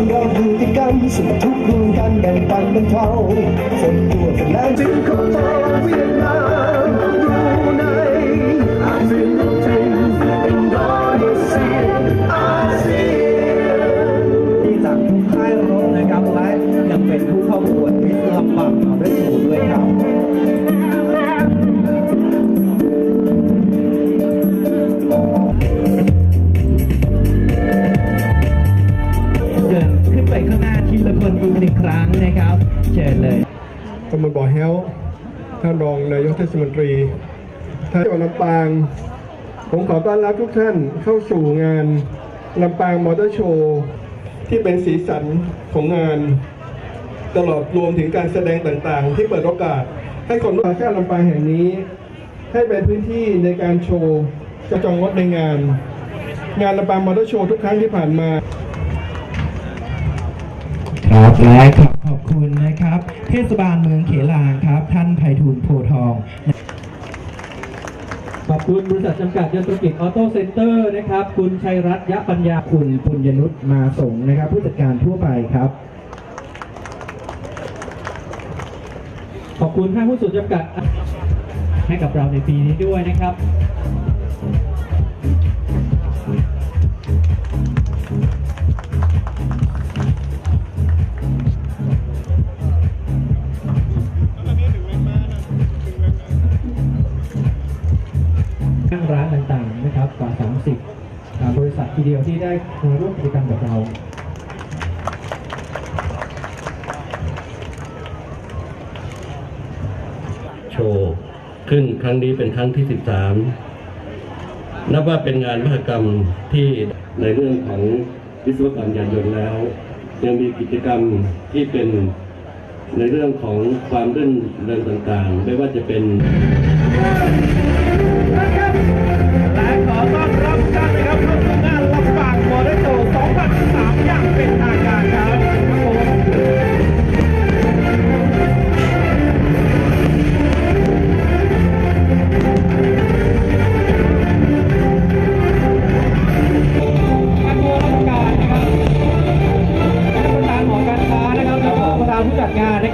างเราอยู่ด้วยกันสุขทุกข์ร่วมกันแบ่งปันบรรเทาฝนตัวกันแล้วถึงขอบฟ้าเวียน กหนึ่นะครับ เชิญเลยตำบลบ่อแฮ้วท่านรองนายกเทศมนตรีท่านจังหวัดลำปาง ผมขอต้อนรับทุกท่านเข้าสู่งานลำปางมอเตอร์โชว์ที่เป็นสีสันของงาน ตลอดรวมถึงการแสดงต่างๆ ที่เปิดโอกาส ให้คนรุ่นชาติลำปางแห่งนี้ ให้เป็นพื้นที่ในการโชว์กระจองรถในงาน งานลำปางมอเตอร์โชว์ทุกครั้งที่ผ่านมา ครับและขอบขอบคุณนะครับ เทศบาลเมืองเขลางครับ ท่านไพฑูรย์โพทอง ขอบคุณบริษัทจำกัดยนตรกิจออโต้เซ็นเตอร์นะครับ คุณชัยรัตน์ยะปัญญาคุณปุญญนุชมาส่งนะครับ ผู้จัดการทั่วไปครับ ขอบคุณห้างหุ้นส่วนจำกัดให้กับเราในปีนี้ด้วยนะครับ ห้างร้านต่างๆนะครับกว่า 30 บริษัททีเดียวที่ได้มาร่วมกิจกรรมกับเราโชว์ขึ้นครั้งนี้เป็นครั้งที่ 13 นับว่าเป็นงานมหกรรมที่ในเรื่องของวิศวกรรมยานยนต์แล้ว ยังมีกิจกรรมที่เป็นในเรื่องของความรื่นเริงต่างๆ ไม่ว่าจะเป็น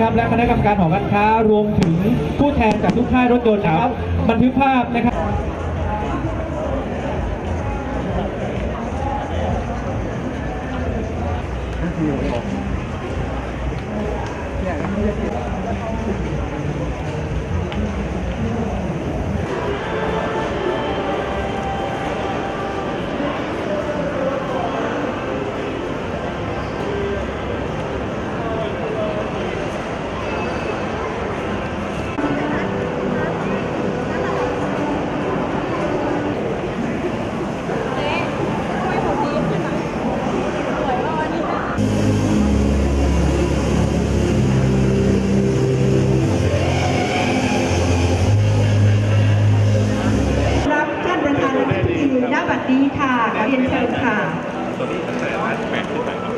นะครับ และคณะกรรมการหอการค้ารวมถึงผู้แทนจากทุกค่ายรถยนต์นะครับ บันทึกภาพนะครับเวัสดีค่ะขอเรียนเชิญค่ะตัวนี้ตั้งแต่ร้านแม็ขึ้นไปครับ